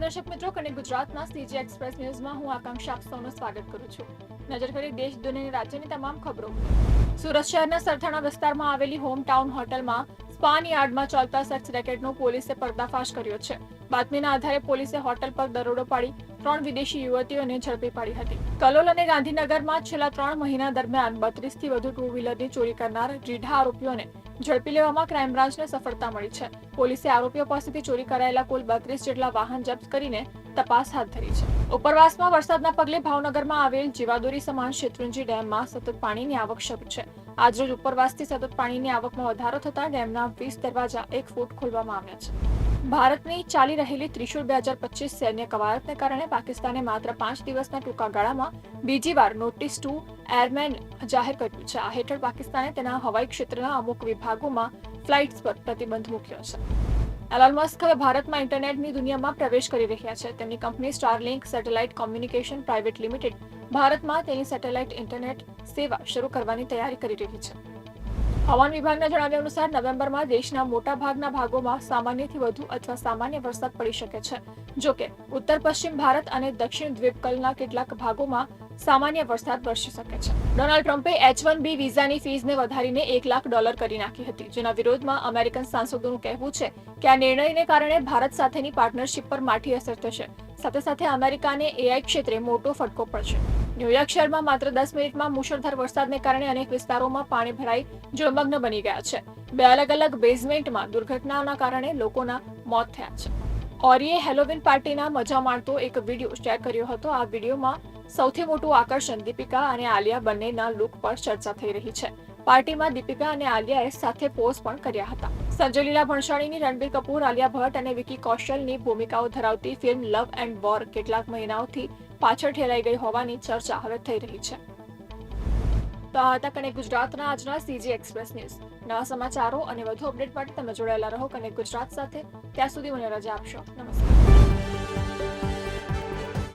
દર્શક મિત્રો કને ગુજરાતના સીજી એક્સપ્રેસ ન્યૂઝમાં હું આકાંક્ષા આપ સૌનું સ્વાગત કરું છું. નજર કરી દેશ દુનિયા રાજ્યની તમામ ખબરો. સુરત શહેરના સરથાણા વિસ્તારમાં આવેલી હોમ ટાઉન હોટલમાં સ્પાન યાર્ડમાં ચાલતા સેક્સ રેકેટનો પોલીસે પર્દાફાશ કર્યો છે. બાતમીના આધારે પોલીસે હોટલ પર દરોડો પાડી ત્રણ વિદેશી યુવતીઓને ઝડપી પાડી હતી. કલોલ અને ગાંધીનગરમાં છેલ્લા ત્રણ મહિના દરમિયાન બત્રીસથી વધુ ટુ વ્હીલરની ચોરી કરનાર રીઢા આરોપીઓને ઝડપી લેવામાં ક્રાઇમ બ્રાન્ચને સફળતા મળી છે. પોલીસે આરોપીઓ પાસેથી ચોરી કરાયેલા કુલ બત્રીસ જેટલા વાહન જપ્ત કરીને તપાસ હાથ ધરી છે. ઉપરવાસમાં વરસાદના પગલે ભાવનગરમાં આવેલ જીવાદોરી સમાન શેત્રુંજી ડેમમાં સતત પાણીની આવક શરૂ છે. આજરોજ ઉપરવાસથી સતત પાણીની આવકમાં વધારો થતા ડેમના વીસ દરવાજા એક ફૂટ ખોલવામાં આવ્યા છે. ભારતની ચાલી રહેલી ત્રિશુલ બે હજાર પચીસ સૈન્ય કવાયતને કારણે પાકિસ્તાને માત્ર પાંચ દિવસના ટૂંકા ગાળામાં બીજી વાર નોટિસ ટુ એરમેન જાહેર કર્યું છે. આ હેઠળ પાકિસ્તાને તેના હવાઈ ક્ષેત્રના અમુક વિભાગોમાં ફ્લાઇટ્સ પર પ્રતિબંધ મૂક્યો છે. એલોન મસ્ક હવે ભારતમાં ઇન્ટરનેટની દુનિયામાં પ્રવેશ કરી રહ્યા છે. તેમની company Starlink satellite communication private limited ભારતમાં તેની સેટેલાઇટ ઇન્ટરનેટ સેવા શરૂ કરવાની તૈયારી કરી રહી છે. હવામાન વિભાગના જણાવ્યા અનુસાર નવેમ્બરમાં દેશના મોટા ભાગના ભાગોમાં સામાન્યથી વધુ અથવા સામાન્ય વરસાદ પડી શકે છે. જો ઉત્તર પશ્ચિમ ભારત અને દક્ષિણ દ્વીપકલ્પના કેટલાક ભાગોમાં સામાન્ય વરસાદ વરસી શકે છે. ડોનાલ્ડ ટ્રમ્પે એચ વન બી વિઝાની ફીઝને વધારીને એક લાખ ડોલર કરી નાખી હતી, જેના વિરોધમાં અમેરિકન સાંસદોનું કહેવું છે કે આ નિર્ણયને કારણે ભારત સાથેની પાર્ટનરશિપ પર માઠી અસર થશે. સાથે સાથે અમેરિકાને એઆઈ ક્ષેત્રે મોટો ફટકો પડશે. ન્યુયોર્ક શહેરમાં માત્ર દસ મિનિટમાં મુશળધાર વરસાદને કારણે અનેક વિસ્તારોમાં પાણી ભરાઈ જળમગ્ન બની ગયા છે. બે અલગ અલગ બેઝમેન્ટમાં દુર્ઘટનાના કારણે લોકોના મોત થયા છે. ઓરીએ હેલોવિન પાર્ટીના મજા માણતો એક વીડિયો શેર કર્યો હતો. આ વિડીયોમાં સૌથી મોટું આકર્ષણ દીપિકા અને આલિયા બંનેના લુક પર ચર્ચા થઈ રહી છે. પાર્ટીમાં દીપિકા અને આલિયાએ સાથે પોઝ પણ કર્યા હતા. સંજય લીલા ભણસાળીની રણબીર કપૂર, આલિયા ભટ્ટ અને વિકી કૌશલની ભૂમિકાઓ ધરાવતી ફિલ્મ લવ એન્ડ વોર કેટલાક મહિનાઓથી પાછળ ઠેલાઈ ગઈ હોવાની ચર્ચા હવે થઈ રહી છે. તો આ હતા કનેક્ટ ગુજરાતના આજના સીજી એક્સપ્રેસ ન્યૂઝ. નવા સમાચારો અને વધુ અપડેટ માટે તમે જોડાયેલા રહો કને ગુજરાત સાથે. ત્યાં સુધી મને રજા આપશો. નમસ્કાર.